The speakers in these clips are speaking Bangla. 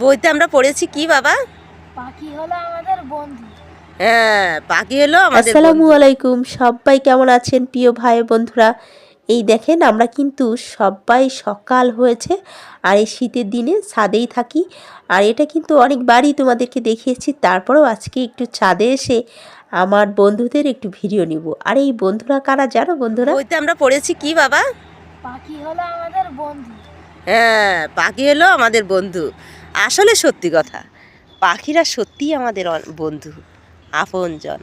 বইতে আমরা পড়েছি কি বাবা? পাখি হলো আমাদের বন্ধু। হ্যাঁ পাখি হলো আমাদের আসসালামু আলাইকুম সবাই কেমন আছেন প্রিয় ভাই বন্ধুরা? এই দেখেন আমরা কিন্তু সবাই সকাল হয়েছে আর এই শীতের দিনে ছাদেই থাকি। আর এটা কিন্তু অনেকবারই তোমাদেরকে দেখিয়েছি তারপরেও আজকে একটু ছাদে এসে আমার বন্ধুদের একটু ভিডিও নিব। আর এই বন্ধুরা কারা জানো বন্ধুরা? বইতে আমরা পড়েছি কি বাবা? পাখি হলো আমাদের বন্ধু। হ্যাঁ পাখি হলো আমাদের বন্ধু। আসলে সত্যি কথা, পাখিরা সত্যিই আমাদের বন্ধু, আপনজন।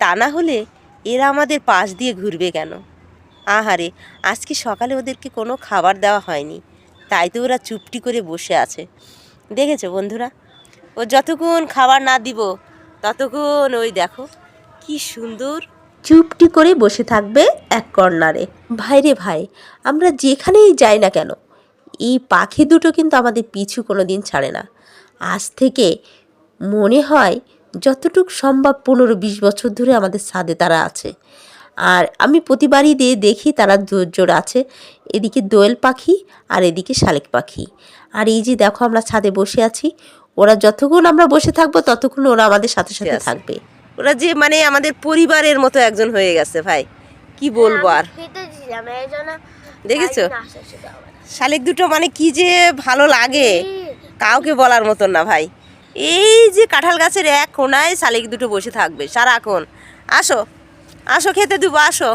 তা না হলে এরা আমাদের পাশ দিয়ে ঘুরবে কেন? আহারে, আজকে সকালে ওদেরকে কোনো খাবার দেওয়া হয়নি, তাই তো ওরা চুপটি করে বসে আছে। দেখেছ বন্ধুরা? ও যতক্ষণ খাবার না দিব, ততক্ষণ ওই দেখো, কি সুন্দর চুপটি করে বসে থাকবে এক কর্নারে। ভাইরে ভাই, আমরা যেখানেই যাই না কেন এই পাখি দুটো কিন্তু আমাদের পিছু কোনো দিন ছাড়ে না। আজ থেকে মনে হয় যতটুক সম্ভব পনেরো বিশ বছর ধরে আমাদের ছাদে তারা আছে। আর আমি প্রতিবারই দিয়ে দেখি তারা জোর আছে। এদিকে দোয়েল পাখি আর এদিকে শালিক পাখি। আর এই যে দেখো আমরা ছাদে বসে আছি ওরা যতক্ষণ আমরা বসে থাকব ততক্ষণ ওরা আমাদের সাথে সাথে থাকবে। ওরা যে মানে আমাদের পরিবারের মতো একজন হয়ে গেছে ভাই কি বলব আর? খেতে দিলাম দেখেছ? শালিক দুটো মানে কি যে ভালো লাগে। কাউকে বলার মতন না ভাই। এই যে কাঁঠাল গাছের এক কোনায় শালিক দুটো বসে থাকবে সারাক্ষণ। আসো আসো খেতে দেবো আসো।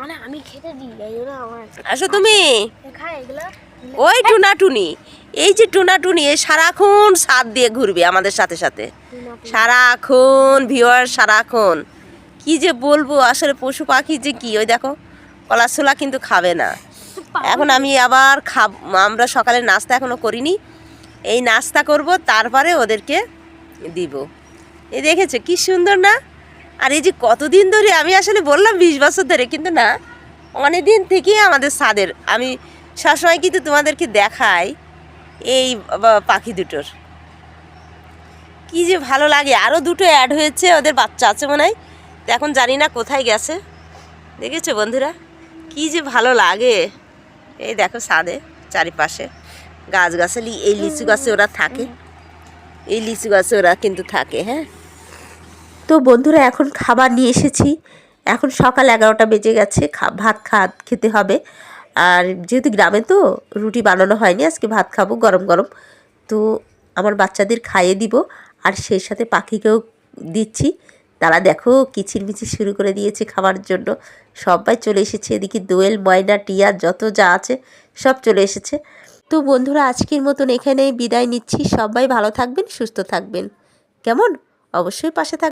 মানে আমি খেতে দিই এই আসো তুমি। ওই টুনাটুনি এই যে টুনাটুনি এ সারাক্ষণ সাত দিয়ে ঘুরবে আমাদের সাথে সাথে। সারাক্ষণ ভিওয়ার সারাক্ষণ। কি যে বলব আসলে পশু পাখি যে কি ওই দেখো কলাছোলা কিন্তু খাবে না। এখন আমি আবার খাব, আমরা সকালে নাস্তা এখনও করিনি। এই নাস্তা করব, তারপরে ওদেরকে দিব। এই দেখেছ, কি সুন্দর না? আর এই যে কতদিন ধরে আমি আসলে বললাম বিশ বছর ধরে, কিন্তু না অনেক দিন থেকেই আমাদের স্বাদের। আমি সবসময় কিন্তু তোমাদেরকে দেখাই এই পাখি দুটোর। কি যে ভালো লাগে। আরও দুটো অ্যাড হয়েছে, ওদের বাচ্চা আছে মনে হয়। এখন জানি না কোথায় গেছে। দেখেছ বন্ধুরা? কি যে ভালো লাগে। এই দেখো ছাদে, চারিপাশে। গাছ গাছালি এই লিচু গাছে ওরা থাকে। এই লিচু গাছে ওরা কিন্তু থাকে হ্যাঁ? তো বন্ধুরা, এখন খাবার নিয়ে এসেছি। এখন সকাল এগারোটা বেজে গেছে ভাত খা, খেতে হবে। আর যেহেতু গ্রামে তো, রুটি বানানো হয়নি, আজকে ভাত খাব গরম গরম। তো আমার বাচ্চাদের খাইয়ে দিব, আর সেই সাথে পাখিকেও দিচ্ছি। তারা দেখো কিচির মিচির শুরু করে দিয়েছে খাবার জন্য। সবাই চলে এসেছে, এদিকে দোয়েল, ময়না, টিয়া, যত যা আছে সব চলে এসেছে। তো বন্ধুরা, আজকের মতন এখানে বিদায় নিচ্ছি। সবাই ভালো থাকবেন, সুস্থ থাকবেন। কেমন? অবশ্যই পাশে থাকবেন